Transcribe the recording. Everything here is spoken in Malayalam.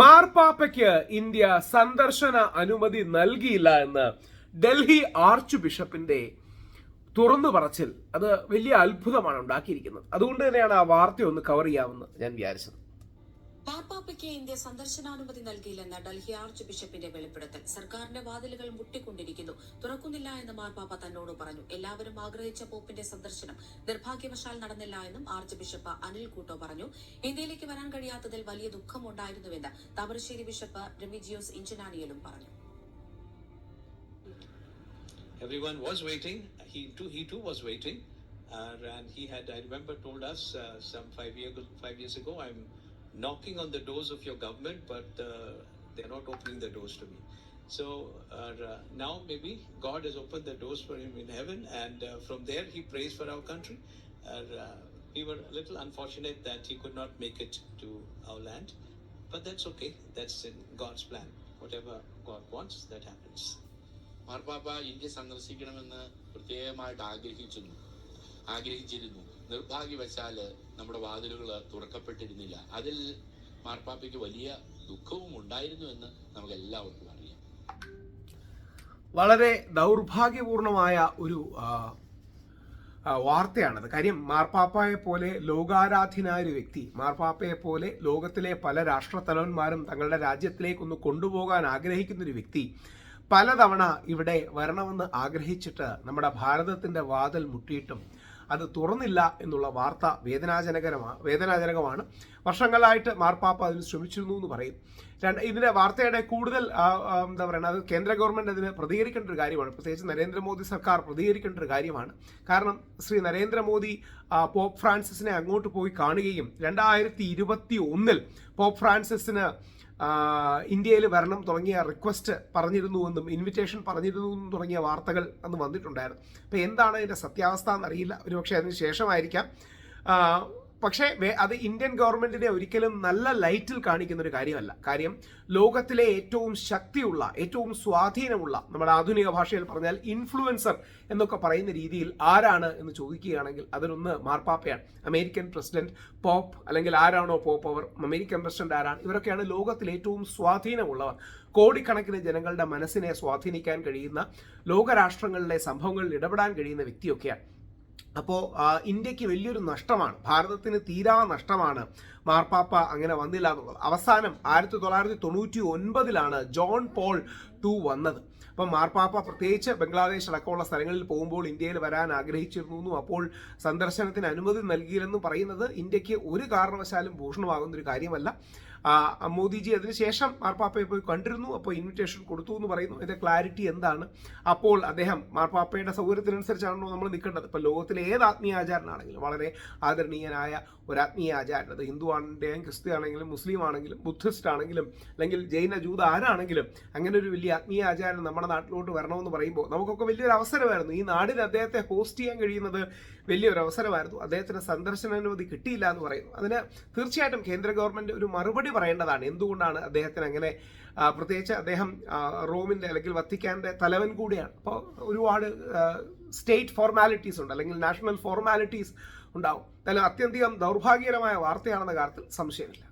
മാർപ്പാപ്പയ്ക്ക് ഇന്ത്യ സന്ദർശന അനുമതി നൽകിയില്ല എന്ന് ഡൽഹി ആർച്ച് ബിഷപ്പിന്റെ തുറന്നു പറച്ചിൽ. അത് വലിയ അത്ഭുതമാണ് ഉണ്ടാക്കിയിരിക്കുന്നത്. അതുകൊണ്ട് തന്നെയാണ് ആ വാർത്ത ഒന്ന് കവർ ചെയ്യാമെന്ന് ഞാൻ വിചാരിച്ചത്. മാർപ്പാപ്പയ്ക്ക് ഇന്ത്യ സന്ദർശനാനുമതി നൽകിയില്ലെന്ന ഡൽഹി ആർച്ച് ബിഷപ്പിന്റെ വെളിപ്പെടുത്തൽ. സർക്കാരിന്റെ വാതിലുകൾ മുട്ടിക്കൊണ്ടിരിക്കുന്നു. തുറക്കുന്നില്ല എന്ന് മാർപ്പാപ്പ തന്നോട് പറഞ്ഞു. എല്ലാവരും ആഗ്രഹിച്ച പോപ്പിന്റെ സന്ദർശനം നിർഭാഗ്യവശാൽ നടന്നില്ല എന്നും ആർച്ച് ബിഷപ്പ് അനിൽ കൂട്ടോ പറഞ്ഞു. ഇന്ത്യയിലേക്ക് വരാൻ കഴിയാത്തതിൽ വലിയ ദുഃഖമുണ്ടായിരുന്നുവെന്ന് താമരശ്ശേരി ബിഷപ്പ് റെമിജിയോസ് ഇഞ്ചനാനിയലും പറഞ്ഞു. Everyone was waiting. He too, he too was waiting, uh, and he had, I remember, told us uh, some five year five years ago, I'm knocking on the doors of your government, but uh, they're not opening the doors to me. So uh, now maybe God has opened the doors for him in heaven, and uh, from there he prays for our country. And, uh, we were a little unfortunate that he could not make it to our land, but that's okay. That's in God's plan. Whatever God wants, that happens. മാർപ്പാപ്പ ഇന്ത്യ സന്ദർശിക്കണമെന്ന് പ്രത്യേകമായിട്ട് ആഗ്രഹിച്ചിരുന്നു ആഗ്രഹിച്ചിരുന്നു നിർഭാഗ്യവശാൽ നമ്മുടെ വാതിലുകൾ തുറക്കപ്പെട്ടിരുന്നില്ല. അതിൽ മാർപ്പാപ്പയ്ക്ക് വലിയ ദുഃഖവും ഉണ്ടായിരുന്നു എന്ന് നമുക്ക് എല്ലാവർക്കും അറിയാം. വളരെ ദൗർഭാഗ്യപൂർണമായ ഒരു വാർത്തയാണത്. കാര്യം മാർപ്പാപ്പയെ പോലെ ലോകാരാധ്യനായ ഒരു വ്യക്തി മാർപ്പാപ്പയെ പോലെ ലോകത്തിലെ പല രാഷ്ട്രത്തലവന്മാരും തങ്ങളുടെ രാജ്യത്തിലേക്കൊന്ന് കൊണ്ടുപോകാൻ ആഗ്രഹിക്കുന്ന ഒരു വ്യക്തി പലതവണ ഇവിടെ വരണമെന്ന് ആഗ്രഹിച്ചിട്ട് നമ്മുടെ ഭാരതത്തിന്റെ വാതിൽ മുട്ടിയിട്ടും അത് തുറന്നില്ല എന്നുള്ള വാർത്ത വേദനാജനകരമാണ് വേദനാജനകമാണ്. വർഷങ്ങളായിട്ട് മാർപ്പാപ്പ അതിന് ശ്രമിച്ചിരുന്നു എന്ന് പറയും. രണ്ട് ഇതിന്റെ വാർത്തയുടെ കൂടുതൽ എന്താ പറയുക അത് കേന്ദ്ര ഗവൺമെന്റ് അതിന് പ്രതികരിക്കേണ്ട ഒരു കാര്യമാണ്. പ്രത്യേകിച്ച് നരേന്ദ്രമോദി സർക്കാർ പ്രതികരിക്കേണ്ട ഒരു കാര്യമാണ്. കാരണം ശ്രീ നരേന്ദ്രമോദി പോപ്പ് ഫ്രാൻസിസിനെ അങ്ങോട്ട് പോയി കാണുകയും രണ്ടായിരത്തി ഇരുപത്തി ഒന്നിൽ പോപ്പ് ഫ്രാൻസിസിന് ഇന്ത്യയിൽ വരണം തുടങ്ങിയ റിക്വസ്റ്റ് പറഞ്ഞിരുന്നുവെന്നും ഇൻവിറ്റേഷൻ പറഞ്ഞിരുന്നു തുടങ്ങിയ വാർത്തകൾ അന്ന് വന്നിട്ടുണ്ടായിരുന്നു. അപ്പോൾ എന്താണ് അതിന്റെ സത്യാവസ്ഥ എന്നറിയില്ല. ഒരുപക്ഷെ അതിന് ശേഷമായിരിക്കാം. പക്ഷേ അത് ഇന്ത്യൻ ഗവൺമെന്റിനെ ഒരിക്കലും നല്ല ലൈറ്റിൽ കാണിക്കുന്ന ഒരു കാര്യമല്ല. കാര്യം ലോകത്തിലെ ഏറ്റവും ശക്തിയുള്ള ഏറ്റവും സ്വാധീനമുള്ള നമ്മുടെ ആധുനിക ഭാഷയിൽ പറഞ്ഞാൽ ഇൻഫ്ലുവൻസർ എന്നൊക്കെ പറയുന്ന രീതിയിൽ ആരാണ് എന്ന് ചോദിക്കുകയാണെങ്കിൽ അതിലൊന്ന് മാർപ്പാപ്പയാണ്. അമേരിക്കൻ പ്രസിഡന്റ് പോപ്പ് അല്ലെങ്കിൽ ആരാണോ പോപ്പ് അവർ അമേരിക്കൻ പ്രസിഡന്റ് ആരാണ് ഇവരൊക്കെയാണ് ലോകത്തിലെ ഏറ്റവും സ്വാധീനമുള്ളവർ. കോടിക്കണക്കിന് ജനങ്ങളുടെ മനസ്സിനെ സ്വാധീനിക്കാൻ കഴിയുന്ന ലോകരാഷ്ട്രങ്ങളിലെ സംഭവങ്ങളിൽ ഇടപെടാൻ കഴിയുന്ന വ്യക്തിയൊക്കെയാണ് അപ്പോൾ ഇന്ത്യയ്ക്ക് വലിയൊരു നഷ്ടമാണ്. ഭാരതത്തിന് തീരാ നഷ്ടമാണ് മാർപ്പാപ്പ അങ്ങനെ വന്നില്ല എന്നുള്ളത്. അവസാനം ആയിരത്തി തൊള്ളായിരത്തി തൊണ്ണൂറ്റി ഒൻപതിലാണ് ജോൺ പോൾ ടു വന്നത്. അപ്പം മാർപ്പാപ്പ പ്രത്യേകിച്ച് ബംഗ്ലാദേശ് അടക്കമുള്ള സ്ഥലങ്ങളിൽ പോകുമ്പോൾ ഇന്ത്യയിൽ വരാൻ ആഗ്രഹിച്ചിരുന്നു. അപ്പോൾ സന്ദർശനത്തിന് അനുമതി നൽകിയില്ലെന്നും പറയുന്നത് ഇന്ത്യയ്ക്ക് ഒരു കാരണവശാലും ഭൂഷണമാകുന്ന ഒരു കാര്യമല്ല. മോദിജി അതിനുശേഷം മാർപ്പാപ്പയെ പോയി കണ്ടിരുന്നു അപ്പോൾ ഇൻവിറ്റേഷൻ കൊടുത്തു എന്ന് പറയുന്നു. ഇതിന്റെ ക്ലാരിറ്റി എന്താണ്? അപ്പോൾ അദ്ദേഹം മാർപ്പാപ്പയുടെ സൗകര്യത്തിനനുസരിച്ചാണല്ലോ നമ്മൾ നിൽക്കേണ്ടത്. ഇപ്പോൾ ലോകത്തിലെ ഏത് ആത്മീയ ആചാരനാണെങ്കിലും വളരെ ആദരണീയനായ ഒരു ആത്മീയ ആചാരൻ അത് ഹിന്ദു ആണെങ്കിലും ക്രിസ്ത്യ ആണെങ്കിലും മുസ്ലിം ആണെങ്കിലും ബുദ്ധിസ്റ്റ് ആണെങ്കിലും അല്ലെങ്കിൽ ജൈന ജൂത ആരാണെങ്കിലും അങ്ങനെ ഒരു വലിയ ആത്മീയ ആചാരൻ നമ്മുടെ നാട്ടിലോട്ട് വരണമെന്ന് പറയുമ്പോൾ നമുക്കൊക്കെ വലിയൊരു അവസരമായിരുന്നു. ഈ നാടിന് അദ്ദേഹത്തെ ഹോസ്റ്റ് ചെയ്യാൻ കഴിയുന്നത് വലിയൊരു അവസരമായിരുന്നു. അദ്ദേഹത്തിന് സന്ദർശനാനുമതി കിട്ടിയില്ല എന്ന് പറയുന്നു. അതിന് തീർച്ചയായിട്ടും കേന്ദ്ര ഗവൺമെന്റ് ഒരു മറുപടി പറയേണ്ടതാണ്. എന്തുകൊണ്ടാണ് അദ്ദേഹത്തിന് അങ്ങനെ പ്രത്യേകിച്ച് അദ്ദേഹം റോമിന്റെ അല്ലെങ്കിൽ വത്തിക്കാന്റെ തലവൻ കൂടിയാണ്. അപ്പോൾ ഒരുപാട് സ്റ്റേറ്റ് ഫോർമാലിറ്റീസ് ഉണ്ട് അല്ലെങ്കിൽ നാഷണൽ ഫോർമാലിറ്റീസ് ഉണ്ടാവും. എന്നാലും അത്യന്തികം ദൗർഭാഗ്യകരമായ വാർത്തയാണെന്ന കാര്യത്തിൽ സംശയമില്ല.